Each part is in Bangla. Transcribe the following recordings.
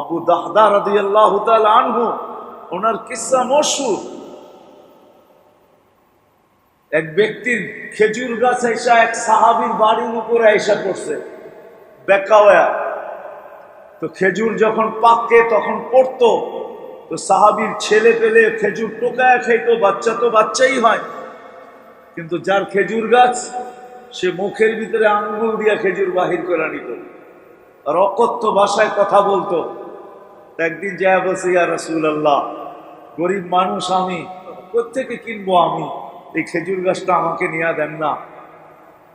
আবু দাহদা রাদি আল্লাহ আনহু, ওনার কিসা মশুর এক ব্যক্তির খেজুর গাছ এসা এক সাহাবির বাড়ির উপরে এসে পড়ছে বেকাওয়া তো খেজুর যখন পাকে তখন পড়তো, তো সাহাবির ছেলে পেলে খেজুর টোকায় খাইতো, বাচ্চা তো বাচ্চাই হয়। কিন্তু যার খেজুর গাছ, সে মুখের ভিতরে আঙ্গুল দিয়া খেজুর বাহির করে নিত আর অকথ্য ভাষায় কথা বলতো। একদিন যা বসে ইয়া রসুল আল্লাহ গরিব মানুষ আমি কোথেকে কিনবো আমি? এই খেজুর গাছটা আমাকে নিয়ে দেন না।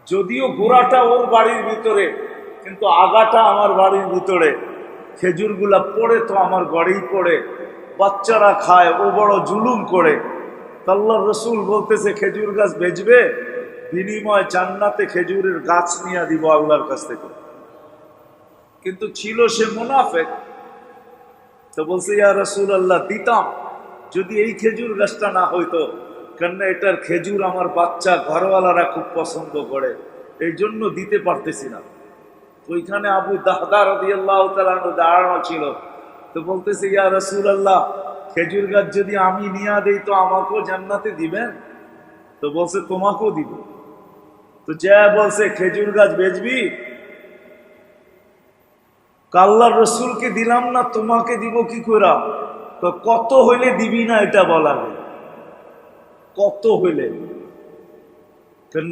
যদিও গোড়াটা ওর বাড়ির ভিতরে, কিন্তু আগাটা আমার বাড়ির ভিতরে। খেজুরগুলা পড়ে তো আমার গড়েই পড়ে। বাচ্চারা খায়, ও বড় জুলুম করে। তাল্লাহ রসুল বলতেছে, খেজুর গাছ বেচবে? বিনিময় জান্নাতে খেজুরের গাছ নিয়ে দিব আল্লাহর কাছ থেকে। কিন্তু ছিল সে মুনাফেক। তো বলছে, ইয়া রসুল আল্লাহ দিতাম। যদি এই খেজুর গাছটা না হইতো, কেননা এটার খেজুর আমার বাচ্চা ঘরওয়ালারা খুব পছন্দ করে। এই জন্য দিতে পারতেছি না। ওইখানে আবু দাহদা রদি আল্লাহ দাঁড়ানো ছিল। তো বলতেছে, ইয়া রসুল আল্লাহ খেজুর গাছ যদি আমি নিয়ে দেই তো আমাকেও জান্নাতে দিবেন? তো বলছে, তোমাকেও দিব। তো যা বলছে, খেজুর গাছ বেচবি? কাল্লার রসুলকে দিলাম না, তোমাকে দিব কি করা? কত হইলে দিবি না এটা বলা কত হইলে?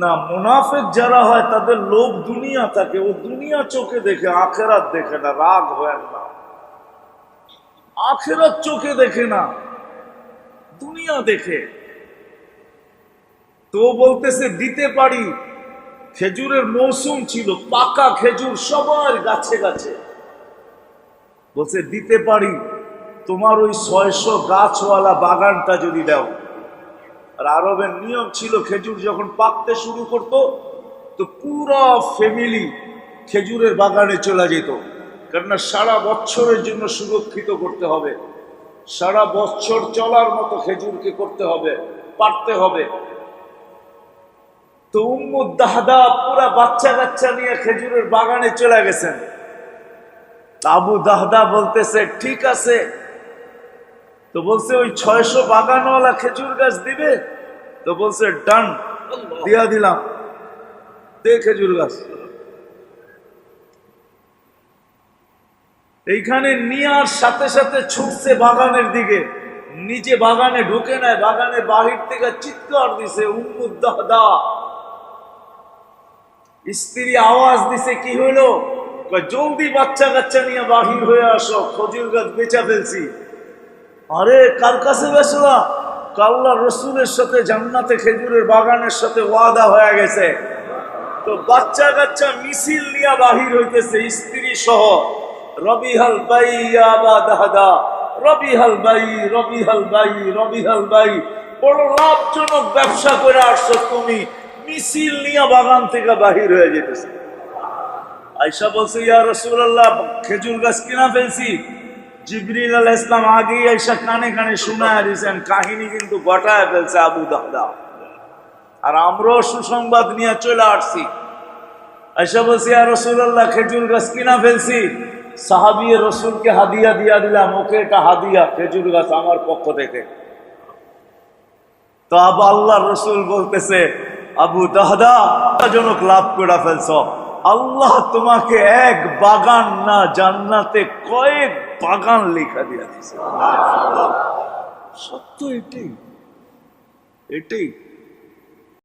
না মুনাফেক যারা হয়, তাদের লোভ দুনিয়া থাকে, ও দুনিয়া চোখে দেখে, আখেরাত দেখে না, রাগ হয় না। আখেরাত চোখে দেখে না, দুনিয়া দেখে। তো বলতেছে, দিতে পারি। খেজুরের মৌসুম ছিল, পাকা খেজুর সবার গাছে গাছে। বলছে, দিতে পারি। তোমার ওই ছয়শো গাছওয়ালা বাগানটা যদি দাও। আর আরবের নিয়ম ছিল, খেজুর যখন পাকতে শুরু করত, তো পুরো ফ্যামিলি খেজুরের বাগানে চলে যেত। কেননা সারা বছরের জন্য সুরক্ষিত করতে হবে। সারা বছর চলার মতো খেজুরকে করতে হবে, পারতে হবে। তো উম্মুদ দাহদা পুরা বাচ্চা কাচ্চা নিয়ে খেজুরের বাগানে চলে গেছেন। আবু দাহদা বলতেছে ঠিক আছে। তো বলছে ওই ছয়শো বাগানওয়ালা খেজুর গাছ দিবে? তো বলছে ডান দিয়া দিলাম। দে খেজুর গাছ। এইখানে নিয়ার সাথে সাথে ছুটছে বাগানের দিকে। নিচে বাগানে ঢুকে নেয় বাগানে বাহির থেকে চিৎকার দিছে উম্মুদ্দাহদা স্ত্রী আওয়াজ দিছে কি হইল? জলদি বাচ্চা কাচ্চা নিয়ে বাহির হয়ে আসো, খজুর গাছ বেচা ফেলছি। আরে, কার কাছে বেসলা কাল্লা রসুলের সাথে জান্নাতে খেজুরের বাগানের সাথে ওয়াদা হয়ে গেছে। তো বাচ্চা কাচ্চা মিছিল নিয়ে বাহির হইতেছে, স্ত্রী সহ। রবিহাল বাই আবা দাহাদা রবিহাল বাই রবিহাল বাই রবিহাল বাই। বড় লাভজনক ব্যবসা করে আসছো তুমি। মিছিল নিয়ে বাগান থেকে বাহির হয়ে যেতেছে। আয়সা বলছে, ইয়া রসুল্লাহ খেজুর গাছ কিনা ফেলছি? জিবরিল আল ইসলাম আগেই আয়সা কানে কানে শোনায় দিয়েছেন কাহিনী কিন্তু ঘটায় ফেলছে আবু দাহদা। আর আমরাও সুসংবাদ নিয়ে চলে আসছি। আয়সা বলছি, ইয়া রসুল্লাহ খেজুর গাছ কিনা ফেলছি? সাহাবি রসুলকে হাদিয়া দিয়া দিলাম, ওকে, এটা হাদিয়া, খেজুর গাছ আমার পক্ষ থেকে। তো আবু আল্লাহ রসুল বলতেছে, আবু দাহদা লাভ করে ফেলছ। আল্লাহ তোমাকে এক বাগান না জান্নাতে কয়েক বাগান লেখা দিয়ে দিছে সত্য এটাই। এটাই।